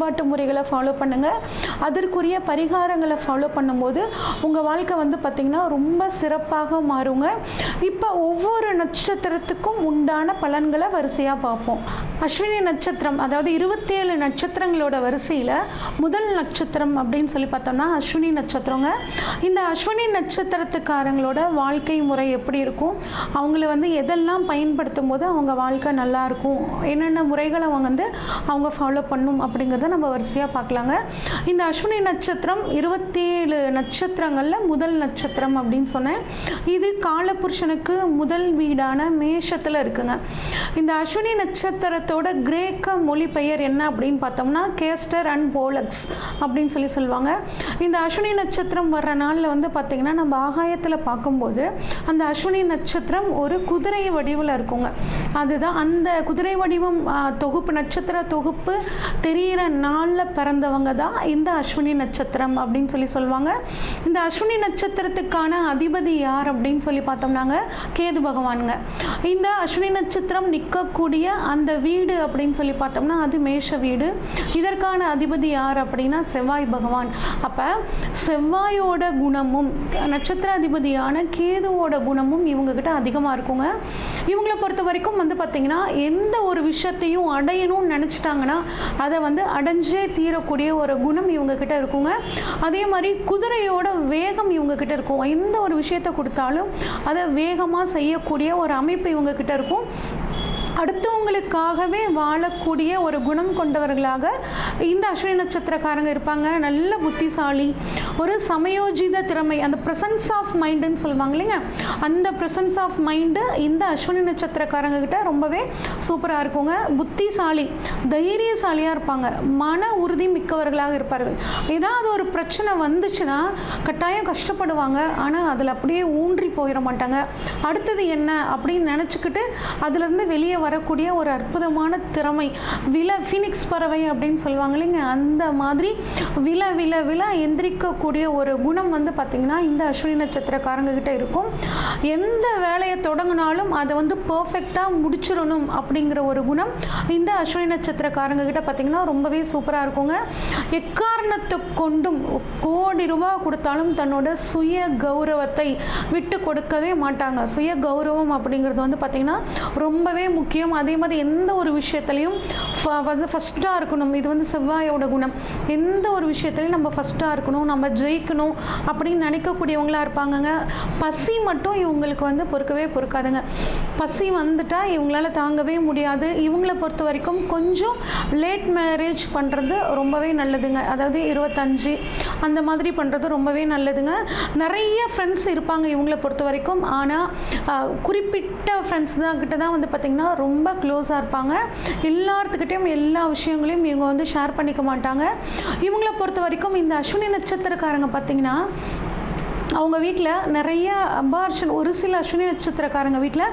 வழிபாட்டு முறைகளை ஃபாலோ பண்ணுங்கள் அதற்குரிய பரிகாரங்களை ஃபாலோ பண்ணும்போது உங்கள் வாழ்க்கை வந்து பார்த்திங்கன்னா ரொம்ப சிறப்பாக மாறுங்க. இப்போ ஒவ்வொரு நட்சத்திரத்துக்கும் உண்டான பலன்களை வரிசையாக பார்ப்போம். அஸ்வினி நட்சத்திரம் அதாவது இருபத்தேழு நட்சத்திரங்களோட வரிசையில் முதல் நட்சத்திரம் அப்படின்னு சொல்லி பார்த்தோம்னா அஸ்வினி நட்சத்திரங்க. இந்த அஸ்வினி நட்சத்திரத்துக்காரங்களோட வாழ்க்கை முறை எப்படி இருக்கும்? அவங்கள வந்து எதெல்லாம் பயன்படுத்தும் போது அவங்க வாழ்க்கை நல்லாயிருக்கும் என்னென்ன முறைகளை அவங்க வந்து அவங்க ஃபாலோ பண்ணும் அப்படிங்கிறது நம்ம வரிசையாக பார்க்கலாங்க. இந்த அஸ்வினி நட்சத்திரம் இருபத்தேழு நட்சத்திரங்களில் முதல் நட்சத்திரம் அப்படின்னு சொன்னேன். இது காலபுருஷனுக்கு முதல் வீடான மேஷத்தில் இருக்குங்க. இந்த அஸ்வினி நட்சத்திரத்தோட கிரேக்க மொழி பெயர் என்ன அப்படின்னு பார்த்தோம்னா கேஸ்டர் அண்ட் போலக்ஸ் அப்படின்னு சொல்லி சொல்லுவாங்க. இந்த அஸ்வினி நட்சத்திரம் வர்ற நாளில் வந்து பார்த்திங்கன்னா நம்ம ஆகாயத்தில் பார்க்கும்போது அந்த அஸ்வினி நட்சத்திரம் ஒரு குதிரை வடிவில் இருக்குங்க. அதுதான் அந்த குதிரை வடிவம் தொகுப்பு நட்சத்திர தொகுப்பு தெரிகிற நாளில் பிறந்தவங்க தான் இந்த அஸ்வினி நட்சத்திரம் அப்படின்னு சொல்லி சொல்லுவாங்க. இந்த அஸ்வினி நட்சத்திரத்துக்கான அதிபதி யார் அப்படின்னு சொல்லி பார்த்தோம்னாங்க? கேது பகவானுங்க. இந்த அஸ்வினி நட்சத்திரம் நிற்கக்கூடிய அந்த வீடு அப்படின்னு சொல்லி பார்த்தோம்னா அது மேஷ வீடு. இதற்கான அதிபதி யார் அப்படின்னா செவ்வாய் பகவான். அப்போ செவ்வாயோட குணமும் நட்சத்திர அதிபதியான கேதுவோட குணமும் இவங்ககிட்ட அதிகமாக இருக்குங்க. இவங்களை பொறுத்த வரைக்கும் வந்து பார்த்திங்கன்னா எந்த ஒரு விஷயத்தையும் அடையணும்னு நினச்சிட்டாங்கன்னா அதை வந்து அடைஞ்சே தீரக்கூடிய ஒரு குணம் இவங்க கிட்ட இருக்குங்க. அதே மாதிரி குதிரையோட வேகம் இவங்க கிட்ட இருக்கும். எந்த ஒரு விஷயத்தை கொடுத்தாலும் அதை வேகமாக செய்யக்கூடிய ஒரு அமைப்பு இவங்க கிட்ட இருக்கும். அடுத்தவங்களுக்காகவே வாழக்கூடிய ஒரு குணம் கொண்டவர்களாக இந்த அஸ்வினி நட்சத்திரக்காரங்க இருப்பாங்க. நல்ல புத்திசாலி ஒரு சமயோஜித திறமை அந்த ப்ரெசன்ஸ் ஆஃப் மைண்டுன்னு சொல்லுவாங்க இல்லைங்க? அந்த ப்ரெசன்ஸ் ஆஃப் மைண்டு இந்த அஸ்வினி நட்சத்திரக்காரங்க கிட்ட ரொம்பவே சூப்பராக இருக்குங்க. புத்திசாலி தைரியசாலியாக இருப்பாங்க. மன உறுதி மிக்கவர்களாக இருப்பார்கள். ஏதாவது ஒரு பிரச்சனை வந்துச்சுன்னா கட்டாயம் கஷ்டப்படுவாங்க. ஆனால் அதில் அப்படியே ஊன்றி போயிட மாட்டாங்க. அடுத்தது என்ன அப்படின்னு நினச்சிக்கிட்டு அதுலேருந்து வெளியே வரக்கூடிய ஒரு அற்புதமான திறமை. வில ஃபினிக்ஸ் பறவை அப்படின்னு சொல்லுவாங்க இல்லைங்க. அந்த மாதிரி வில வில வில எந்திரிக்கக்கூடிய ஒரு குணம் வந்து பார்த்திங்கன்னா இந்த அஸ்வினி நட்சத்திரக்காரங்க கிட்ட இருக்கும். எந்த வேலையை தொடங்கினாலும் அதை வந்து பர்ஃபெக்டாக முடிச்சிடணும் அப்படிங்கிற ஒரு குணம் இந்த அஸ்வினி நட்சத்திரக்காரங்க கிட்ட பார்த்திங்கன்னா ரொம்பவே சூப்பராக இருக்குங்க. எக்காரணத்தை கொண்டும் கோடி ரூபாய் கொடுத்தாலும் தன்னோட சுய கௌரவத்தை விட்டு கொடுக்கவே மாட்டாங்க. சுய கௌரவம் அப்படிங்கிறது வந்து பார்த்திங்கன்னா ரொம்பவே முக்கியம். முக்கியம். அதே மாதிரி எந்த ஒரு விஷயத்துலையும் வந்து ஃபஸ்ட்டாக இருக்கணும். இது வந்து செவ்வாயோட குணம். எந்த ஒரு விஷயத்துலையும் நம்ம ஃபஸ்ட்டாக இருக்கணும். நம்ம ஜெயிக்கணும் அப்படின்னு நினைக்கக்கூடியவங்களா இருப்பாங்கங்க. பசி மட்டும் இவங்களுக்கு வந்து பொறுக்கவே பொறுக்காதுங்க. பசி வந்துட்டால் இவங்களால தாங்கவே முடியாது. இவங்கள பொறுத்த வரைக்கும் கொஞ்சம் லேட் மேரேஜ் பண்ணுறது ரொம்பவே நல்லதுங்க. அதாவது இருபத்தஞ்சு அந்த மாதிரி பண்ணுறது ரொம்பவே நல்லதுங்க. நிறைய ஃப்ரெண்ட்ஸ் இருப்பாங்க இவங்கள பொறுத்த வரைக்கும். ஆனால் குறிப்பிட்ட ஃப்ரெண்ட்ஸ் தான் கிட்ட தான் வந்து பார்த்திங்கன்னா ரொம்ப க்ளோஸாக இருப்பாங்க. எல்லாத்துக்கிட்டையும் எல்லா விஷயங்களையும் இவங்க வந்து ஷேர் பண்ணிக்க மாட்டாங்க. இவங்கள பொறுத்த வரைக்கும் இந்த அஸ்வினி நட்சத்திரக்காரங்க பார்த்திங்கன்னா அவங்க வீட்டில் நிறைய அபார்ஷன் ஒரு சில அஸ்வினி நட்சத்திரக்காரங்க வீட்டில்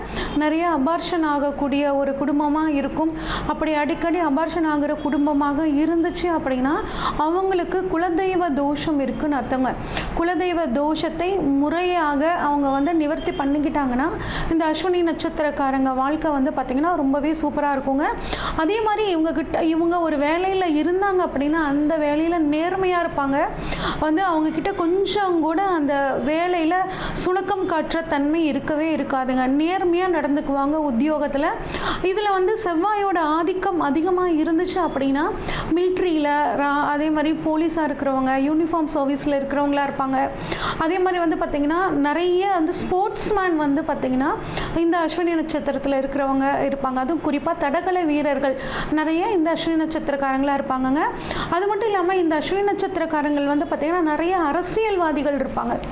நிறைய அபார்ஷன் ஆகக்கூடிய ஒரு குடும்பமாக இருக்கும். அப்படி அடிக்கடி அபார்ஷன் ஆகிற குடும்பமாக இருந்துச்சு அப்படின்னா அவங்களுக்கு குலதெய்வ தோஷம் இருக்குன்னு அர்த்தங்க. குலதெய்வ தோஷத்தை முறையாக அவங்க வந்து நிவர்த்தி பண்ணிக்கிட்டாங்கன்னா இந்த அஸ்வினி நட்சத்திரக்காரங்க வாழ்க்கை வந்து பார்த்திங்கன்னா ரொம்பவே சூப்பராக இருக்குங்க. அதே மாதிரி இவங்க கிட்ட இவங்க ஒரு வேலையில் இருந்தாங்க அப்படின்னா அந்த வேலையில் நேர்மையாக இருப்பாங்க. வந்து அவங்க கிட்ட கொஞ்சம் கூட அந்த வேலையில் சுணக்கம் காட்டுற தன்மை இருக்கவே இருக்காதுங்க. நேர்மையாக நடந்துக்குவாங்க உத்தியோகத்தில். இதில் வந்து செவ்வாயோட ஆதிக்கம் அதிகமாக இருந்துச்சு அப்படின்னா மிலிட்ரியில் அதே மாதிரி போலீஸாக இருக்கிறவங்க யூனிஃபார்ம் சர்வீஸில் இருக்கிறவங்களா இருப்பாங்க. அதே மாதிரி வந்து பார்த்திங்கன்னா நிறைய வந்து ஸ்போர்ட்ஸ் மேன் வந்து பார்த்திங்கன்னா இந்த அஸ்வினி நட்சத்திரத்தில் இருக்கிறவங்க இருப்பாங்க. அதுவும் குறிப்பாக தடகள வீரர்கள். நிறைய இந்த அஸ்வினி நட்சத்திரக்காரங்களாக இருப்பாங்கங்க. அது மட்டும் இல்லாமல் இந்த அஸ்வினி நட்சத்திரக்காரங்கள் வந்து பார்த்திங்கன்னா நிறைய அரசியல்வாதிகள் இருப்பாங்க.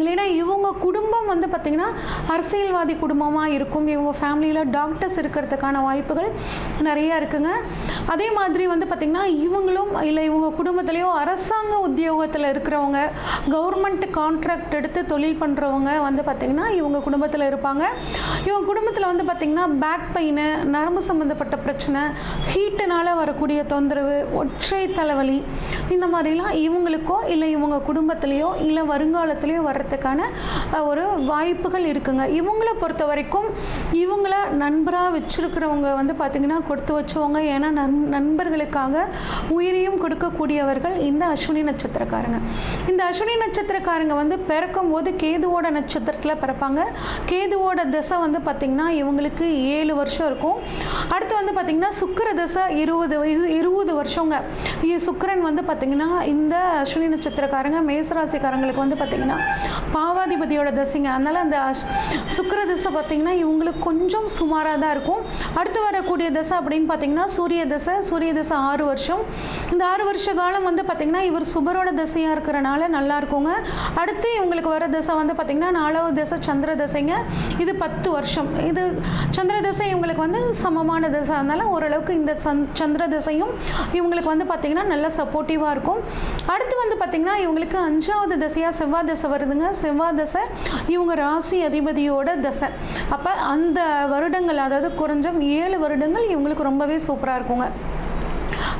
இல்லைன்னா இவங்க குடும்பம் வந்து பார்த்திங்கன்னா அரசியல்வாதி குடும்பமாக இருக்கும். இவங்க ஃபேமிலியில் டாக்டர்ஸ் இருக்கிறதுக்கான வாய்ப்புகள் நிறையா இருக்குங்க. அதே மாதிரி வந்து பார்த்திங்கன்னா இவங்களும் இல்லை இவங்க குடும்பத்துலேயோ அரசாங்க உத்தியோகத்தில் இருக்கிறவங்க கவர்மெண்ட் கான்ட்ராக்ட் எடுத்து தொழில் பண்ணுறவங்க வந்து பார்த்திங்கன்னா இவங்க குடும்பத்தில் இருப்பாங்க. இவங்க குடும்பத்தில் வந்து பார்த்திங்கன்னா பேக் பெயின் நரம்பு சம்மந்தப்பட்ட பிரச்சனை ஹீட்டுனால் வரக்கூடிய தொந்தரவு ஒற்றை தலைவலி இந்த மாதிரிலாம் இவங்களுக்கோ இல்லை இவங்க குடும்பத்துலேயோ இல்லை வருங்காலத்துலேயோ வர்றதுக்கான அஹ், ஒரு வாய்ப்புகள் இருக்குங்க. இவங்கள பொறுத்த வரைக்கும் இவங்கள நண்பராக வச்சிருக்கிறவங்க வந்து பார்த்திங்கன்னா கொடுத்து வச்சவங்க. ஏன்னா நண் நண்பர்களுக்காக உயிரையும் கொடுக்கக்கூடியவர்கள் இந்த அஸ்வினி நட்சத்திரக்காரங்க. இந்த அஸ்வினி நட்சத்திரக்காரங்க வந்து பிறக்கும் போது கேதுவோட நட்சத்திரத்தில் பிறப்பாங்க. கேதுவோட தசை வந்து பார்த்திங்கன்னா இவங்களுக்கு ஏழு வருஷம் இருக்கும். அடுத்து வந்து பார்த்திங்கன்னா சுக்கர தசை இருபது இது இருபது வருஷங்க. இ- வந்து பார்த்திங்கன்னா இந்த அஸ்வினி நட்சத்திரக்காரங்க மேசராசிக்காரங்களுக்கு வந்து பார்த்திங்கன்னா பாவாதிபதியோட தசைங்க. அதனால் அந்த சுக்கர தசை பார்த்திங்கன்னா இவங்களுக்கு கொஞ்சம் சுமாராக தான் இருக்கும். அடுத்து வரக்கூடிய தசை அப்படின்னு பார்த்தீங்கன்னா சூரிய தசை. சூரிய தசை ஆறு வருஷம். இந்த ஆறு வருஷ காலம் வந்து பார்த்திங்கன்னா இவர் சுபரோட தசையாக இருக்கிறனால நல்லா இருக்குங்க. அடுத்து இவங்களுக்கு வர தசை வந்து பார்த்திங்கன்னா நாலாவது தசை சந்திர தசைங்க. இது பத்து வருஷம். இது சந்திர தசை இவங்களுக்கு வந்து சமமான தசை. அதனால் ஓரளவுக்கு இந்த சந் சந்திர தசையும் இவங்களுக்கு வந்து பார்த்திங்கன்னா நல்ல சப்போர்ட்டிவாக இருக்கும். அடுத்து வந்து பார்த்திங்கன்னா இவங்களுக்கு அஞ்சாவது தசையாக செவ்வாய் தசை வருதுங்க. செவ்வாய் தசை இவங்க ராசி அதிபதியோட தசை. அப்போ அந்த வருடங்கள் அதாவது குறைஞ்சம் ஏழு வருடங்கள் இவங்களுக்கு ரொம்பவே சூப்பராக இருக்குங்க.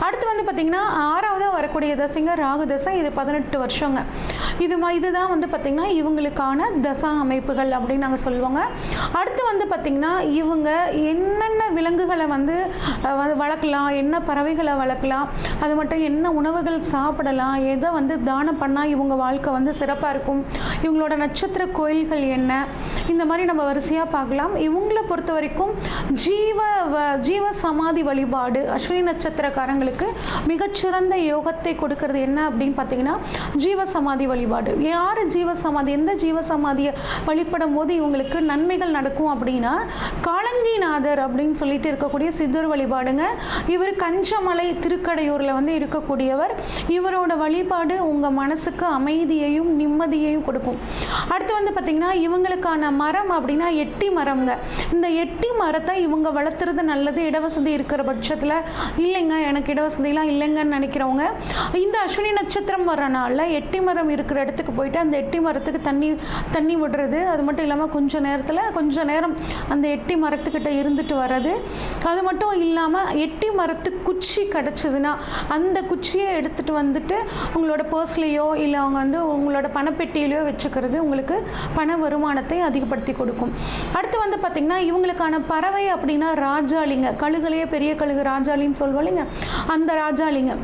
அடுத்து வந்து பார்த்திங்கன்னா ஆறாவதாக வரக்கூடிய தசைங்க ராகு தசை இது பதினெட்டு வருஷங்க. இது மா இதுதான் வந்து பார்த்திங்கன்னா இவங்களுக்கான தசா அமைப்புகள் அப்படின்னு நாங்கள் சொல்லுவோங்க. அடுத்து வந்து பார்த்திங்கன்னா இவங்க என்னென்ன விலங்குகளை வந்து வளர்க்கலாம் என்ன பறவைகளை வளர்க்கலாம் அது மட்டும் என்ன உணவுகள் சாப்பிடலாம் எதை வந்து தானம் பண்ணால் இவங்க வாழ்க்கை வந்து சிறப்பாக இருக்கும் இவங்களோட நட்சத்திர கோயில்கள் என்ன இந்த மாதிரி நம்ம வரிசையாக பார்க்கலாம். இவங்களை பொறுத்த வரைக்கும் ஜீவ வ- ஜீவ சமாதி வழிபாடு அஸ்வினி நட்சத்திரக்காரங்களுக்கு மிகச்சிறந்த யோகத்தை கொடுக்கறது என்ன அப்படின்னு பார்த்தீங்கன்னா ஜீவ சமாதி வழிபாடு. வழிபாடு யார் ஜீவசமாதி எந்த ஜீவசமாதியை வழிபடும் போது இவங்களுக்கு நன்மைகள் நடக்கும் அப்படின்னா காலங்கிநாதர் அப்படின்னு சொல்லிட்டு இருக்கக்கூடிய சித்தர் வழிபாடுங்க. இவர் கஞ்சமலை திருக்கடையூரில் வந்து இருக்கக்கூடியவர். இவரோட வழிபாடு உங்கள் மனசுக்கு அமைதியையும் நிம்மதியையும் கொடுக்கும். அடுத்து வந்து பார்த்திங்கன்னா இவங்களுக்கான மரம் அப்படின்னா எட்டி மரம்ங்க. இந்த எட்டி மரத்தை இவங்க வளர்த்துறது நல்லது இடவசதி இருக்கிற பட்சத்தில் இல்லைங்க எனக்கு இடவசதிலாம் இல்லைங்கன்னு நினைக்கிறவங்க இந்த அஸ்வினி நட்சத்திரம் வரனால நாளில் எட்டி மரம் இருக்கிற இடத்துக்கு போயிட்டு அந்த எட்டி மரத்துக்கு தண்ணி தண்ணி விடுறது. அது மட்டும் இல்லாமல் கொஞ்சம் நேரத்தில் கொஞ்சம் நேரம் அந்த எட்டி மரத்துக்கிட்ட இருந்துட்டு வர்றது. அது மட்டும் இல்லாமல் எட்டி மரத்து குச்சி கிடச்சிதுன்னா அந்த குச்சியை எடுத்துகிட்டு வந்துட்டு உங்களோட பர்ஸ்லேயோ இல்லை அவங்க வந்து உங்களோட பணப்பெட்டியிலையோ வச்சுக்கிறது உங்களுக்கு பண வருமானத்தை அதிகப்படுத்தி கொடுக்கும். அடுத்து வந்து பார்த்திங்கன்னா இவங்களுக்கான பறவை அப்படின்னா ராஜாளிங்க கழுகுலையே பெரிய கழுகு ராஜாளின்னு சொல்லுவோம் இல்லைங்க? அந்த ராஜாளிங்க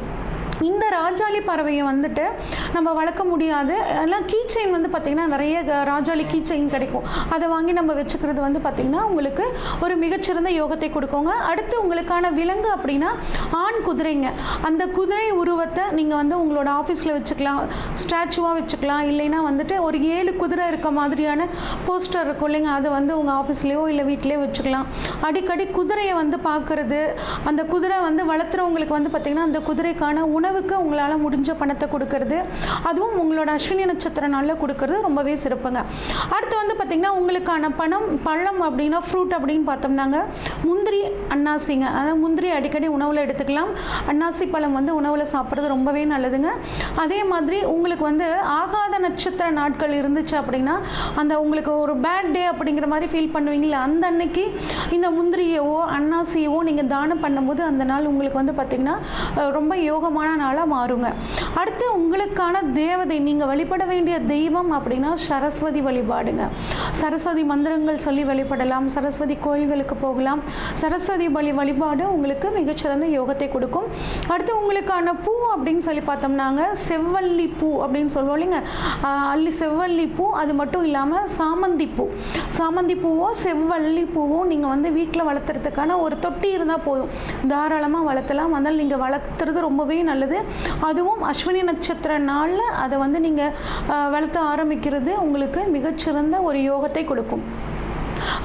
இந்த ராஜாளி பறவையை வந்துட்டு நம்ம வளர்க்க முடியாது. எல்லாம் கீச்செயின் வந்து பார்த்திங்கன்னா நிறைய க- ராஜாளி கீச்செயின் கிடைக்கும். அதை வாங்கி நம்ம வச்சுக்கிறது வந்து பார்த்திங்கன்னா உங்களுக்கு ஒரு மிகச்சிறந்த யோகத்தை கொடுக்குங்க. அடுத்து உங்களுக்கான விலங்கு அப்படின்னா ஆண் குதிரைங்க. அந்த குதிரை உருவத்தை நீங்கள் வந்து உங்களோட ஆஃபீஸில் வச்சுக்கலாம். ஸ்டாச்சுவாக வச்சுக்கலாம். இல்லைன்னா வந்துட்டு ஒரு ஏழு குதிரை இருக்க மாதிரியான போஸ்டர் இருக்கும் இல்லைங்க. அதை வந்து உங்கள் ஆஃபீஸ்லேயோ இல்லை வீட்டிலேயோ வச்சுக்கலாம். அடிக்கடி குதிரையை வந்து பார்க்குறது அந்த குதிரை வந்து வளர்த்துறவங்களுக்கு வந்து பார்த்திங்கன்னா அந்த குதிரைக்கான உணவுக்கு உங்களால் முடிஞ்ச பணத்தை கொடுக்கறது அதுவும் உங்களோட அஸ்வினி நட்சத்திர நாளில் கொடுக்கறது ரொம்பவே சிறப்புங்க. அடுத்து வந்து பார்த்திங்கன்னா உங்களுக்கான பணம் பழம் அப்படின்னா ஃப்ரூட் அப்படின்னு பார்த்தோம்னாங்க. முந்திரி அன்னாசிங்க. அதாவது முந்திரி அடிக்கடி உணவில் எடுத்துக்கலாம். அன்னாசி பழம் வந்து உணவில் சாப்பிட்றது ரொம்பவே நல்லதுங்க. அதே மாதிரி உங்களுக்கு வந்து ஆகாத நட்சத்திர நாட்கள் இருந்துச்சு அப்படின்னா அந்த உங்களுக்கு ஒரு பேட் டே அப்படிங்கிற மாதிரி ஃபீல் பண்ணுவீங்களா அந்த அன்னைக்கு இந்த முந்திரியவோ அன்னாசியவோ நீங்கள் தானம் பண்ணும்போது அந்த நாள் உங்களுக்கு வந்து பார்த்திங்கன்னா ரொம்ப யோகமான நாளாக மாறுங்க. அடுத்து உங்களுக்கான தேவதை நீங்கள் வழிபட வேண்டிய தெய்வம் அப்படின்னா சரஸ்வதி வழிபாடுங்க. சரஸ்வதி மந்திரங்கள் சொல்லி வழிபடலாம் சரஸ்வதி கோயில்களுக்கு போகலாம். சரஸ்வதி வழி வழிபாடு உங்களுக்கு மிகச்சிறந்த யோகத்தை கொடுக்கும். அடுத்து உங்களுக்கான பூ அப்படின்னு சொல்லி பார்த்தோம்னாங்க செவ்வல்லி பூ அப்படின்னு சொல்லுவோம் இல்லைங்க? அள்ளி செவ்வல்லி பூ அது மட்டும் இல்லாமல் சாமந்தி பூ. சாமந்தி பூவோ செவ்வல்லி பூவோ நீங்கள் வந்து வீட்டில் வளர்த்துறதுக்கான ஒரு தொட்டி இருந்தால் போதும். தாராளமாக வளர்த்தலாம். அதனால் நீங்கள் வளர்த்துறது ரொம்பவே நல்லது. அதுவும் அஸ்வினி நட்சத்திரம்னா நாளில் அதை வந்து நீங்கள் வளர்த்த ஆரம்பிக்கிறது உங்களுக்கு மிகச்சிறந்த ஒரு யோகத்தை கொடுக்கும்.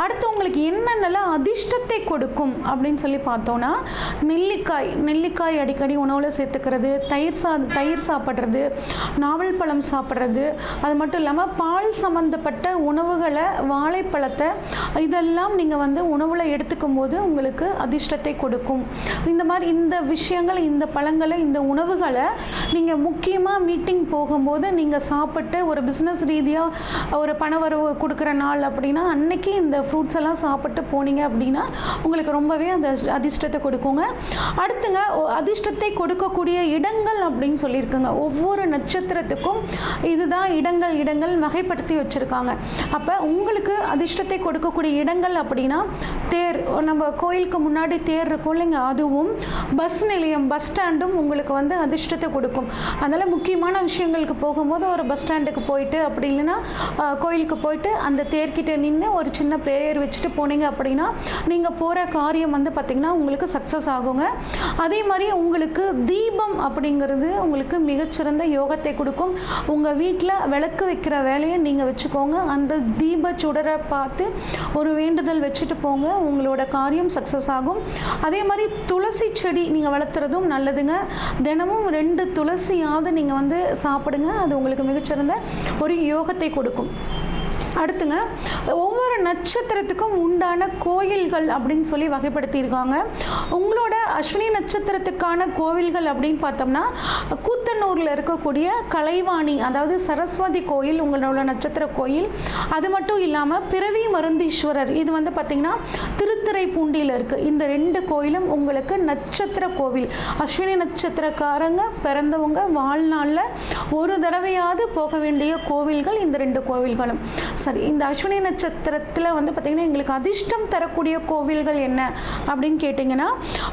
அடுத்து உங்களுக்கு என்னென்னலாம் அதிர்ஷ்டத்தை கொடுக்கும் அப்படின்னு சொல்லி பார்த்தோன்னா நெல்லிக்காய் நெல்லிக்காய் அடிக்கடி உணவில் சேர்த்துக்கிறது தயிர் சா தயிர் சாப்பிட்றது நாவல் பழம் சாப்பிட்றது அது மட்டும் இல்லாமல் பால் சம்மந்தப்பட்ட உணவுகளை வாழைப்பழத்தை இதெல்லாம் நீங்கள் வந்து உணவில் எடுத்துக்கும் போது உங்களுக்கு அதிர்ஷ்டத்தை கொடுக்கும். இந்த மாதிரி இந்த விஷயங்கள் இந்த பழங்களை இந்த உணவுகளை நீங்கள் முக்கியமாக மீட்டிங் போகும்போது நீங்கள் சாப்பிட்டு ஒரு பிஸ்னஸ் ரீதியாக ஒரு பணவரவு கொடுக்குற நாள் அப்படின்னா அன்னைக்கு இந்த ஃப்ரூட்ஸ் எல்லாம் சாப்பிட்டு போனீங்க அப்படின்னா உங்களுக்கு ரொம்பவே அந்த அதிர்ஷ்டத்தை கொடுக்குங்க. அடுத்துங்க ஒ- அதிர்ஷ்டத்தை கொடுக்கக்கூடிய இடங்கள் அப்படின்னு சொல்லியிருக்குங்க. ஒவ்வொரு நட்சத்திரத்துக்கும் இதுதான் இடங்கள் இடங்கள் வகைப்படுத்தி வச்சுருக்காங்க. அப்போ உங்களுக்கு அதிர்ஷ்டத்தை கொடுக்கக்கூடிய இடங்கள் அப்படின்னா தேர் நம்ம கோயிலுக்கு முன்னாடி தேர் இருக்கும் இல்லைங்க அதுவும் பஸ் நிலையம் பஸ் ஸ்டாண்டும் உங்களுக்கு வந்து அதிர்ஷ்டத்தை கொடுக்கும். அதனால் முக்கியமான விஷயங்களுக்கு போகும்போது ஒரு பஸ் ஸ்டாண்டுக்கு போயிட்டு அப்படி இல்லைன்னா கோயிலுக்கு போயிட்டு அந்த தேர்கிட்ட நின்று ஒரு சின்ன ப்ரேயர் வச்சுட்டு போனீங்க அப்படின்னா நீங்கள் போகிற காரியம் வந்து பார்த்திங்கன்னா உங்களுக்கு சக்ஸஸ் ஆகுங்க. அதே மாதிரி உங்களுக்கு தீபம் அப்படிங்கிறது உங்களுக்கு மிகச்சிறந்த யோகத்தை கொடுக்கும். உங்கள் வீட்டில் விளக்கு வைக்கிற வேலையை நீங்கள் வச்சுக்கோங்க. அந்த தீப சுடரை பார்த்து ஒரு வேண்டுதல் வச்சுட்டு போங்க. உங்களோட காரியம் சக்ஸஸ் ஆகும். அதே மாதிரி துளசி செடி நீங்கள் வளர்த்துறதும் நல்லதுங்க. தினமும் ரெண்டு துளசியாவது நீங்கள் வந்து சாப்பிடுங்க. அது உங்களுக்கு மிகச்சிறந்த ஒரு யோகத்தை கொடுக்கும். அடுத்துங்க ஒவ்வொரு நட்சத்திரத்துக்கும் உண்டான கோயில்கள் அப்படின்னு சொல்லி வகைப்படுத்தியிருக்காங்க. உங்களோட அஸ்வினி நட்சத்திரத்துக்கான கோவில்கள் அப்படின்னு பார்த்தோம்னா கூத்தனூரில் இருக்கக்கூடிய கலைவாணி அதாவது சரஸ்வதி கோயில் உங்களோட நட்சத்திர கோயில். அது மட்டும் இல்லாமல் பிறவி மருந்தீஸ்வரர் இது வந்து பார்த்திங்கன்னா திருத்துறைப்பூண்டியில் இருக்குது இந்த ரெண்டு கோயிலும் உங்களுக்கு நட்சத்திர கோவில். அஸ்வினி நட்சத்திரக்காரங்க பிறந்தவங்க வாழ்நாளில் ஒரு தடவையாவது போக வேண்டிய கோவில்கள் இந்த ரெண்டு கோவில்களும். சரி இந்த அஸ்வினி நட்சத்திரத்தில் வந்து பார்த்திங்கன்னா எங்களுக்கு அதிர்ஷ்டம் தரக்கூடிய கோவில்கள் என்ன அப்படின்னு கேட்டிங்கன்னா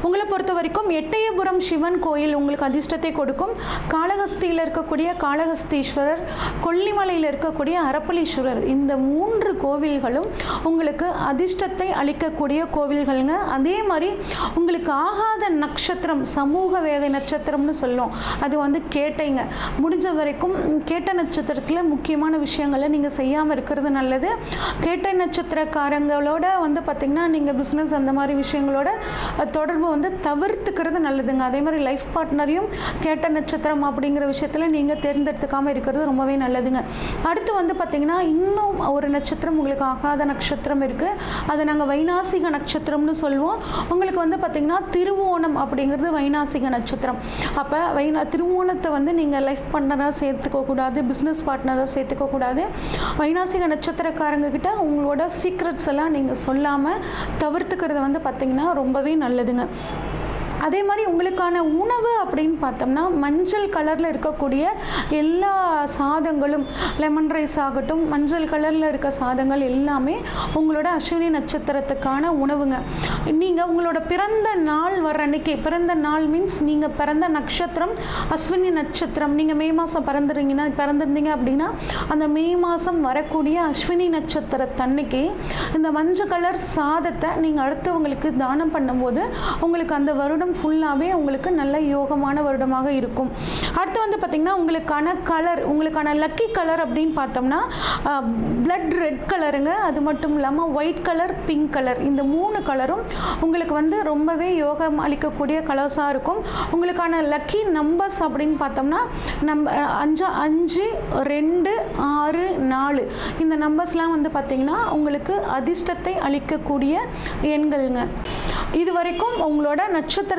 உங்களை பொறுத்த வரைக்கும் எட்டயபுரம் சிவன் கோயில் உங்களுக்கு அதிர்ஷ்டத்தை கொடுக்கும். காளகஸ்தியில் இருக்கக்கூடிய காளகஸ்தீஸ்வரர் கொல்லிமலையில் இருக்கக்கூடிய அரப்பளீஸ்வரர் இந்த மூன்று கோவில்களும் உங்களுக்கு அதிர்ஷ்டத்தை அளிக்கக்கூடிய கோவில்கள்ங்க. அதே மாதிரி உங்களுக்கு ஆகாத நட்சத்திரம் சமூக வேதை நட்சத்திரம்னு சொல்லும் அது வந்து கேட்டைங்க. முடிஞ்ச வரைக்கும் கேட்ட நட்சத்திரத்தில் முக்கியமான விஷயங்களை நீங்கள் செய்யாமல் இருக்கிறது நல்லது. கேட்டை நட்சத்திரக்காரங்களோட வந்து பார்த்திங்கன்னா நீங்கள் பிஸ்னஸ் அந்த மாதிரி விஷயங்களோட தொடர்பு வந்து தவிர்த்துக்கிறது நல்லதுங்க. அதே மாதிரி லைஃப் பார்ட்னரையும் கேட்ட நட்சத்திரம் அப்படிங்கிற விஷயத்தில் நீங்கள் தேர்ந்தெடுத்துக்காமல் இருக்கிறது ரொம்பவே நல்லதுங்க. அடுத்து வந்து பார்த்திங்கன்னா இன்னும் ஒரு நட்சத்திரம் உங்களுக்கு ஆகாத நட்சத்திரம் இருக்குது அதை நாங்கள் வைநாசிக நட்சத்திரம்னு சொல்லுவோம். உங்களுக்கு வந்து பார்த்திங்கன்னா திருவோணம் அப்படிங்கிறது வைநாசிக நட்சத்திரம். அப்போ வைனா திருவோணத்தை வந்து நீங்கள் லைஃப் பார்ட்னராக சேர்த்துக்க கூடாது பிஸ்னஸ் பார்ட்னராக சேர்த்துக்க கூடாது வைநாசிக நட்சத்திரக்காரங்க கிட்ட உங்களோட சீக்ரெட்ஸ் எல்லாம் நீங்கள் சொல்லாமல் தவிர்த்துக்கிறது வந்து பார்த்திங்கன்னா ரொம்பவே நல்லதுங்க. அதே மாதிரி உங்களுக்கான உணவு அப்படின்னு பார்த்தோம்னா மஞ்சள் கலரில் இருக்கக்கூடிய எல்லா சாதங்களும் லெமன் ரைஸ் ஆகட்டும் மஞ்சள் கலரில் இருக்க சாதங்கள் எல்லாமே உங்களோட அஸ்வினி நட்சத்திரத்துக்கான உணவுங்க. நீங்கள் உங்களோட பிறந்த நாள் வர அன்னைக்கு பிறந்த நாள் மீன்ஸ் நீங்கள் பிறந்த நட்சத்திரம் அஸ்வினி நட்சத்திரம். நீங்கள் மே மாதம் பிறந்துறீங்கன்னா பிறந்திருந்தீங்க அப்படின்னா அந்த மே மாதம் வரக்கூடிய அஸ்வினி நட்சத்திரத்தன்னைக்கு இந்த மஞ்சள் கலர் சாதத்தை நீங்கள் அடுத்தவங்களுக்கு தானம் பண்ணும்போது உங்களுக்கு அந்த வருடம் ஃபுல்லாகவே உங்களுக்கு நல்ல யோகமான வருடமாக இருக்கும். அடுத்து வந்து பார்த்திங்கன்னா உங்களுக்கான கலர் உங்களுக்கான லக்கி கலர் அப்படின்னு பார்த்தோம்னா பிளட் ரெட் கலருங்க அது மட்டும் இல்லாமல் ஒயிட் கலர் பிங்க் கலர் இந்த மூணு கலரும் உங்களுக்கு வந்து ரொம்பவே யோகம் அளிக்கக்கூடிய கலர்ஸாக இருக்கும். உங்களுக்கான லக்கி நம்பர்ஸ் அப்படின்னு பார்த்தோம்னா நம்ப அஞ்சு அஞ்சு ரெண்டு ஆறு நாலு. இந்த நம்பர்ஸ்லாம் வந்து பார்த்திங்கன்னா உங்களுக்கு அதிர்ஷ்டத்தை அளிக்கக்கூடிய எண்கள்ங்க. இது வரைக்கும் உங்களோட நட்சத்திர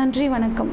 நன்றி வணக்கம்.